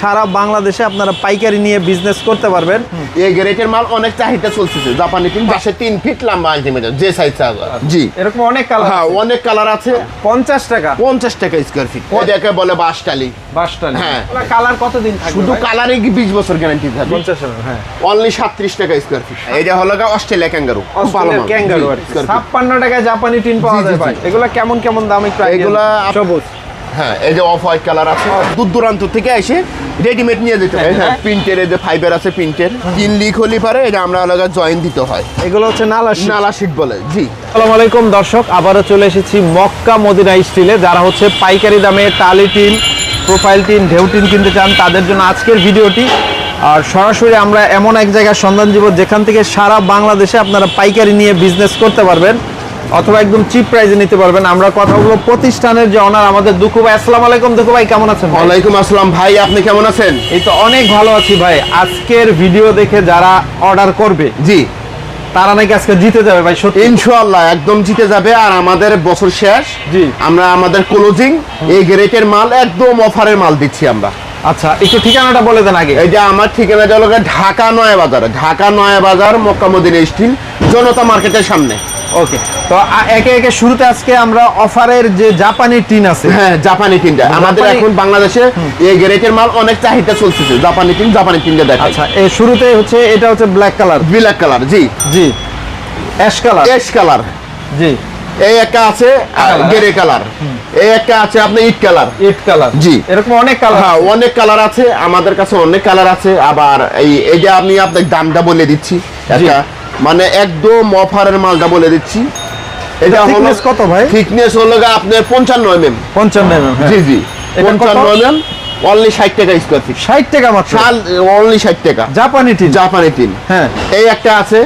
সারা বাংলাদেশে আপনারা পাইকারি নিয়ে বিজনেস করতে পারবেন। এই গ্রেটের মাল অনেক চাহিদা চলতেছে। জাপানি তিন পাশে তিন ফিট লম্বা আলটিমেটার যে সাইজ জি। এরকম অনেক কালার হ্যাঁ অনেক কালার আছে। পঞ্চাশ টাকা। পঞ্চাশ টাকা স্কোয়ার ফিট এটাকে বলে বাসটালি বাসটা হ্যাঁ। কালার কতদিন শুধু কালারে কি বিশ বছর গ্যারান্টি থাকবে? পঞ্চাশ হ্যাঁ। অনলি সাত্রিশ টাকা স্কোয়ার ফিট এটা হলো অস্ট্রেলিয়া ক্যাঙ্গারু অস্ট্রেলিয়ার ক্যাঙ্গারু। ছাপ্পান্ন টাকায় জাপানি টিন পাওয়া যায় ভাই। এগুলা কেমন কেমন দাম একটু এগুলা সবুজ। হ্যাঁ এই যে অফ হোয়াইট কালার আছে দূর দূরান্ত থেকে এসে রেডিমেড নিয়ে যেতে হয় হ্যাঁ প্রিন্টের এই যে ফাইবার আছে প্রিন্টের তিন লিক হলে পারে এটা আমরা আলাদা জয়েন দিতে হয়। এগুলো হচ্ছে নালা sheet। নালা শিট বলে জি। আসসালামু আলাইকুম দর্শক আবারও চলে এসেছি মক্কা মদিনা স্টিলে যারা হচ্ছে পাইকারি দামে টালি টিন প্রোফাইল টিন ঢেউ টিন কিনতে চান তাদের জন্য আজকের ভিডিওটি। আর সরাসরি আমরা এমন এক জায়গার সন্ধান দিব যেখান থেকে সারা বাংলাদেশে আপনারা পাইকারি নিয়ে বিজনেস করতে পারবেন। অথবা একদম চিপ প্রাইসে নিতে পারবেন। আমরা কথা বলব প্রতিষ্ঠানের যে অনার আমাদের দুঃখু ভাই। আসসালামু আলাইকুম দুঃখু ভাই কেমন আছেন ওয়ালাইকুম আসসালাম ভাই আপনি কেমন আছেন? এই তো অনেক ভালো আছি ভাই। আজকের ভিডিও দেখে যারা অর্ডার করবে জি। তারা নাকি আজকে জিতে যাবে ভাই সত্যি। ইনশাআল্লাহ একদম জিতে যাবে। আর আমাদের বছর শেষ। জি। আমরা আমাদের ক্লোজিং এই গ্রেটের মাল একদম অফারের মাল দিচ্ছি আমরা। আচ্ছা একটু ঠিকানাটা বলে দেন আগে। এই যে আমার ঠিকানা হলো ঢাকা নয়া বাজার ঢাকা নয়া বাজার মক্কা মদিনা স্টিল জনতা মার্কেটের সামনে। ওকে তো একে একে শুরুতে আজকে আমরা অফারের যে জাপানি টিন আছে। হ্যাঁ জাপানি আমাদের এখন বাংলাদেশে এই গ্রেটের মাল অনেক চাহিদা চলতেছে। জাপানি তিন জাপানি দেখা আচ্ছা এই শুরুতে হচ্ছে এটা হচ্ছে ব্ল্যাক কালার ব্ল্যাক কালার জি। জি। অ্যাশ কালার এস কালার জি। এই একটা আছে গেরে কালার এই একটা আছে আপনার ইট কালার ইট কালার জি। এরকম অনেক কালার হ্যাঁ অনেক কালার আছে আমাদের কাছে অনেক কালার আছে আবার এই যে আমি আপনাকে দামটা বলে দিচ্ছি। একটা মানে একদম অফারের মালটা বলে দিচ্ছি। এটা হলো কত ভাই? থিকনেস হলো আপনার পঞ্চান্ন এম পঞ্চান্ন mm, হ্যাঁ। জি জি। এটা কত? অনলি ষাট টাকা স্কোয়ার ফিট ষাট টাকা মাত্র? শাল অনলি ষাট টাকা। জাপানি টিন জাপানি তিন হ্যাঁ। এই একটা আছে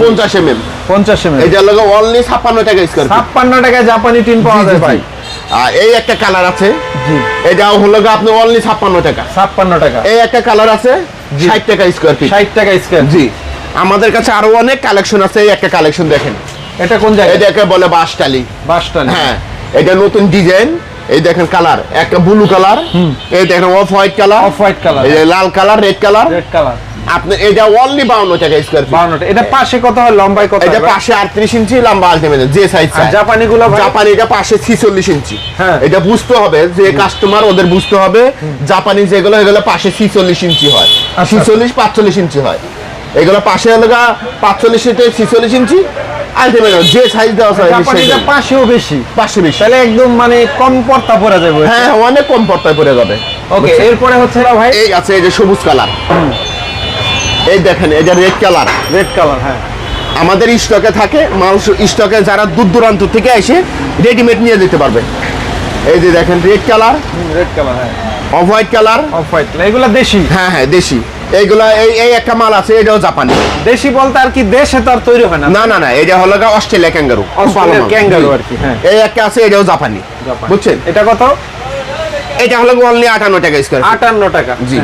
পঞ্চাশ এম এম পঞ্চাশ এম এটা হলো অনলি ছাপ্পান্ন টাকা স্কোয়ার ফিট ছাপ্পান্ন টাকায় জাপানি টিন পাওয়া যায় ভাই। আর এই একটা কালার আছে। জি। এটাও হলো আপনি অনলি ছাপ্পান্ন টাকা। ছাপ্পান্ন টাকা। এই একটা কালার আছে জি। ষাট টাকা স্কোয়ার ফিট ষাট টাকা স্কোয়ার জি। আমাদের কাছে আরও অনেক কালেকশন আছে এই একটা কালেকশন দেখেন। এটা কোন জায়গায়? এটাকে বলে বাসটালি বাসটালি হ্যাঁ এটা নতুন ডিজাইন এই দেখেন কালার একটা ব্লু কালার এই দেখেন off white colour off white colour এই যে লাল colour red colour red colour আপনি এটা অনলি বাউন্ন টাকা স্কোয়ার ফিট বাউন্নটা এটা পাশে কত হয় লম্বায় কত এটা পাশে আটত্রিশ ইঞ্চি লম্বা আলটিমেট যে সাইজ আর জাপানি গুলো ভাই? জাপানি এটা পাশে ছিচল্লিশ ইঞ্চি। হ্যাঁ। এটা বুঝতে হবে যে কাস্টমার ওদের বুঝতে হবে জাপানি যেগুলো এগুলো পাশে ছিচল্লিশ ইঞ্চি হয়। আচ্ছা। ছিচল্লিশ পাঁচচল্লিশ ইঞ্চি হয়। এগুলো পাশে এলাকা পাঁচচল্লিশ থেকে ছিচল্লিশ ইঞ্চি। আলটিমেট যে সাইজ দেওয়া হয় পাশেও বেশি। পাশে বেশি। তাহলে একদম মানে কম পর্তা পরে যাবে। হ্যাঁ অনেক কম পর্তায় পড়ে যাবে। ওকে এরপরে হচ্ছে না ভাই? এই আছে এই যে সবুজ কালার এই দেখেন এই যে রেড কালার রেড কালার হ্যাঁ। আমাদের স্টকে থাকে মাল স্টকে যারা দূর দূরান্ত থেকে এসে রেডিমেড নিয়ে যেতে পারবে। এই যে দেখেন রেড কালার রেড কালার হ্যাঁ। Off white colour off white এগুলো দেশি? হ্যাঁ হ্যাঁ দেশি। এইগুলা এই এই একটা মাল আছে এটাও জাপানি। দেশি বলতে আর কি দেশে তো আর তৈরি হয় না। না না না এটা হলো গা অস্ট্রেলিয়া ক্যাঙ্গারু। অস্ট্রেলিয়া ক্যাঙ্গারু আর কি, হ্যাঁ। এই একটা আছে এটাও জাপানি। বুঝছেন? এটা কত? এটা হলো অনলি আটান্ন টাকা স্কোয়ার আটান্ন টাকা জি।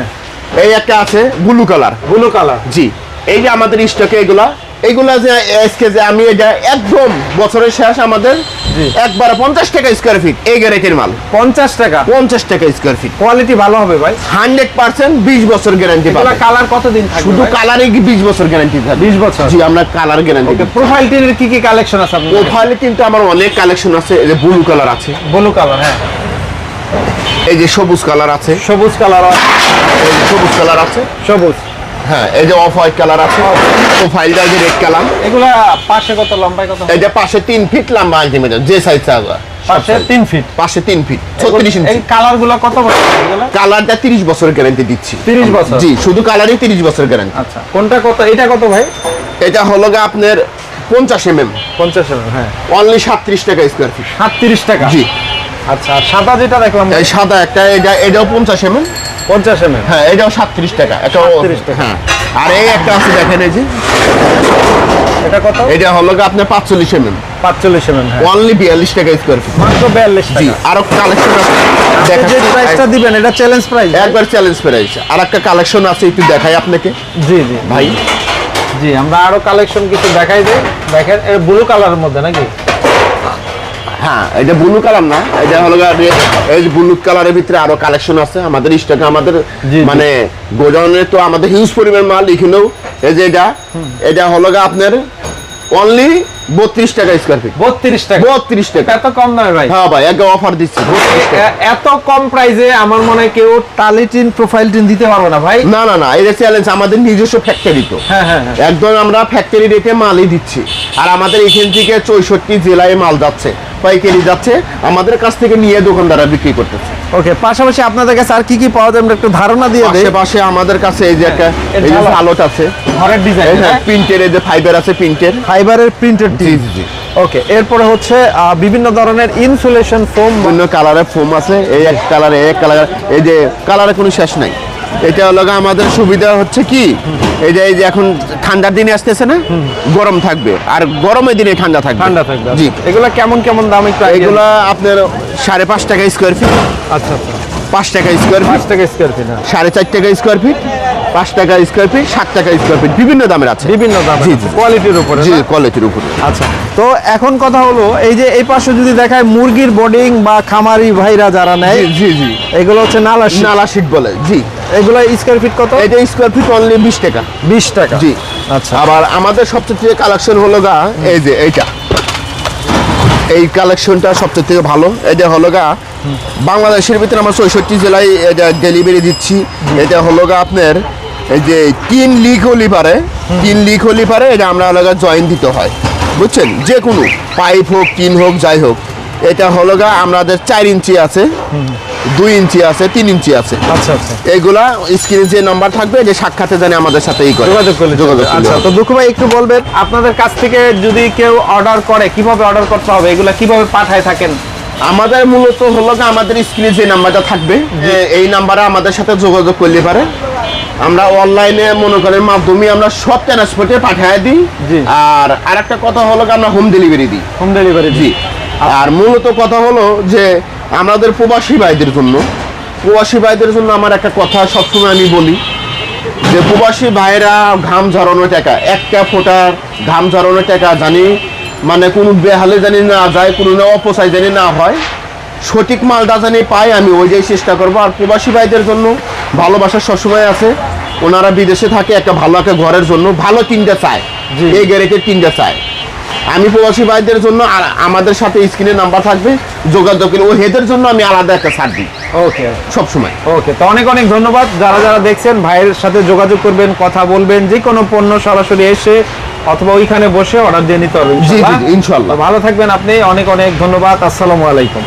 এই একটা আছে ব্লু কালার ব্লু কালার জি। এই যে আমাদের স্টকে এগুলা এইগুলা যে আজকে যে আমি এটা একদম বছরের শেষ আমাদের জি। একবার পঞ্চাশ টাকা স্কোয়ার ফিট এই গ্যারেটের মাল। পঞ্চাশ টাকা? পঞ্চাশ টাকা স্কোয়ার ফিট কোয়ালিটি ভালো হবে ভাই। হান্ড্রেড পার্সেন্ট বিশ বছর গ্যারান্টি পাবে। কালার কতদিন থাকবে শুধু? কালারে কি বিশ বছর গ্যারান্টি থাকবে? 20 বছর? জি আমরা কালার গ্যারান্টি প্রোফাইল টিনের কি কি কালেকশন আছে প্রোফাইলে কিন্তু আমার অনেক কালেকশন আছে এই যে ব্লু কালার আছে। ব্লু কালার হ্যাঁ। এই যে সবুজ কালার আছে। সবুজ কালার যে সবুজ কালার আছে। সবুজ। হ্যাঁ এই যে অফ হোয়াইট কালার আছে যে রেড কালার এগুলা পাশে কত যে পাশে ফিট লম্বা আলটিমেট যে সাইজ পাশে ফিট পাশে ফিট ইঞ্চি কত বছর কালারটা গ্যারান্টি দিচ্ছি। 30 বছর? জি শুধু কালারই গ্যারান্টি আচ্ছা কোনটা কত এটা কত ভাই? এটা হলো গা আপনার পঞ্চাশ এম এম পঞ্চাশ হ্যাঁ। অনলি সাতত্রিশ টাকা স্কোয়ার ফিট সাতত্রিশ টাকা? জি। আচ্ছা সাদা যেটা দেখলাম এই সাদা একটা এটা এটাও পঞ্চাশ এম এম পঞ্চাশ এম হ্যাঁ এটাও সাতত্রিশ টাকা এটাও 37 টাকা। হ্যাঁ আর এই একটা আছে দেখেন এই যে। এটা কত? এটা হলো আপনার পাঁচচল্লিশ এম এম পাঁচচল্লিশ এম হ্যাঁ। অনলি বিয়াল্লিশ টাকা স্কোয়ার ফিট মাত্র বিয়াল্লিশ জি টাকা। আরও কালেকশন আছে। আপনি যে প্রাইসটা দিবেন এটা চ্যালেঞ্জ প্রাইস একবার চ্যালেঞ্জ প্রাইস আর একটা কালেকশন আছে একটু দেখাই আপনাকে। জি জি। ভাই। জি আমরা আরও কালেকশন কিছু দেখাই দিই। দেখেন ব্লু কালারের মধ্যে নাকি? হ্যাঁ এটা ব্লু কালার না এটা হলো এই ব্লু কালারের ভিতরে আরও কালেকশন আছে আমাদের স্টকে আমাদের। মানে গোডাউনে তো আমাদের হিউজ পরিমাণ মাল এখানেও এই যে এটা এটা হলো গা আপনার অনলি বত্রিশ টাকা স্কোয়ার ফিট বত্রিশ টাকা। বত্রিশ টাকা। এত কম দামে ভাই। হ্যাঁ ভাই একটা অফার দিচ্ছি। 32 এত কম প্রাইসে আমার মনে হয় কেউ টালি টিন প্রোফাইল টিন দিতে পারবে না ভাই। না না না এটা চ্যালেঞ্জ আমাদের নিজস্ব ফ্যাক্টরি তো। হ্যাঁ হ্যাঁ হ্যাঁ। একদম আমরা ফ্যাক্টরি রেটে মালই দিচ্ছি। আর আমাদের এখান থেকে চৌষট্টি জেলায় মাল যাচ্ছে পাইকারি যাচ্ছে। আমাদের কাছ থেকে নিয়ে দোকানদাররা বিক্রি করতেছে। ওকে পাশাপাশি আপনাদের কাছে আর কি কি পাওয়া যায় একটু ধারণা দিয়ে দেই। আশেপাশে আমাদের কাছে এই যে একটা এর এই যে আলোট আছে। ঘরের ডিজাইন প্রিন্টের এই যে ফাইবার আছে প্রিন্টের ফাইবারের প্রিন্টেড জি জি জি। ওকে এরপরে হচ্ছে বিভিন্ন ধরনের ইনসুলেশন ফোম বিভিন্ন কালারের ফোম আছে। এই এক কালার এই এক কালার এই যে কালারের কোনো শেষ নাই। এটা হলো আমাদের সুবিধা হচ্ছে কি? এই যে এই যে এখন ঠান্ডার দিনে আসতেছে না? গরম থাকবে। আর গরমের দিনে ঠান্ডা থাকবে। ঠান্ডা থাকবে জি। এগুলো কেমন কেমন দাম একটু এগুলা আপনার সাড়ে পাঁচ টাকা স্কোয়ার ফিট আচ্ছা আচ্ছা। পাঁচ টাকা স্কোয়ার পাঁচ ফিট টাকা স্কোয়ার ফিট সাড়ে চার টাকা স্কোয়ার ফিট পাঁচ টাকা স্কোয়ার ফিট সাত টাকা স্কোয়ার ফিট বিভিন্ন দামের আছে। বিভিন্ন দাম জি জি কোয়ালিটির উপরে জি কোয়ালিটির উপরে। আচ্ছা তো এখন কথা হলো এই যে এই পাশে যদি দেখায় মুরগির বোর্ডিং বা খামারি ভাইরা যারা নেয় জি জি এগুলো হচ্ছে নালা। নালা শীট বলে জি। এগুলো স্কোয়ার ফিট কত? এটা স্কোয়ার ফিট অনলি বিশ টাকা। বিশ টাকা। জি। আচ্ছা। আবার আমাদের সবচেয়ে কালেকশন হলো গা এই যে এইটা। এই কালেকশনটা সবচেয়ে থেকে ভালো। এটা হলো গা বাংলাদেশের ভিতরে আমরা চৌষট্টি জেলায় এটা ডেলিভারি দিচ্ছি। এটা হলো গা আপনার এই যে তিন লিক হলি পারে তিন লিক হলি পারে এটা আমরা গা জয়েন দিতে হয়। বুঝছেন? যে কোনো পাইপ হোক টিন হোক যাই হোক এটা হলো গা আমাদের চার ইঞ্চি আছে দুই ইঞ্চি আছে তিন ইঞ্চি আছে। আচ্ছা আচ্ছা। এইগুলা স্ক্রিনে যে নাম্বার থাকবে যে সাক্ষাতে জানে আমাদের সাথে এই করে। যোগাযোগ করলে যোগাযোগ আচ্ছা তো দুঃখ ভাই একটু বলবেন আপনাদের কাছ থেকে যদি কেউ অর্ডার করে কীভাবে অর্ডার করতে হবে? এগুলা কীভাবে পাঠায় থাকেন? আমাদের মূলত হলো যে আমাদের স্ক্রিনে যে নাম্বারটা থাকবে যে এই নাম্বারে আমাদের সাথে যোগাযোগ করলে পারে। আমরা অনলাইনে মনে করেন মাধ্যমে আমরা সব ট্রান্সপোর্টে পাঠিয়ে দিই। জি। আর আরেকটা কথা হলো আমরা হোম ডেলিভারি দিই। হোম ডেলিভারি জি। আর মূলত কথা হলো যে আমাদের প্রবাসী ভাইদের জন্য প্রবাসী ভাইদের জন্য আমার একটা কথা সবসময় আমি বলি যে প্রবাসী ভাইরা ঘাম ঝরানো টাকা একটা ফোটার ঘাম ঝরানো টাকা জানি মানে কোনো বেহালে জানি না যায় কোনো না অপচয় জানি না হয় সঠিক মালটা জানি পাই আমি ওইটাই চেষ্টা করব। আর প্রবাসী ভাইদের জন্য ভালোবাসা সবসময় আছে। ওনারা বিদেশে থাকে একটা ভালো একটা ঘরের জন্য ভালো তিনটা চায়। এই গ্যারেটের তিনটা চায়। আমি প্রবাসী ভাইদের জন্য আর আমাদের সাথে স্ক্রিনে নাম্বার থাকবে যোগাযোগ করে ও হেদের জন্য আমি আলাদা একটা ছাড় দিই। ওকে। সবসময় ওকে তো অনেক অনেক ধন্যবাদ। যারা যারা দেখছেন ভাইয়ের সাথে যোগাযোগ করবেন কথা বলবেন যে কোনো পণ্য সরাসরি এসে অথবা ওইখানে বসে অর্ডার দিয়ে নিতে হবে জি জি ইনশাআল্লাহ? ইনশাল্লাহ। ভালো থাকবেন আপনি। অনেক অনেক ধন্যবাদ। আসসালামু আলাইকুম।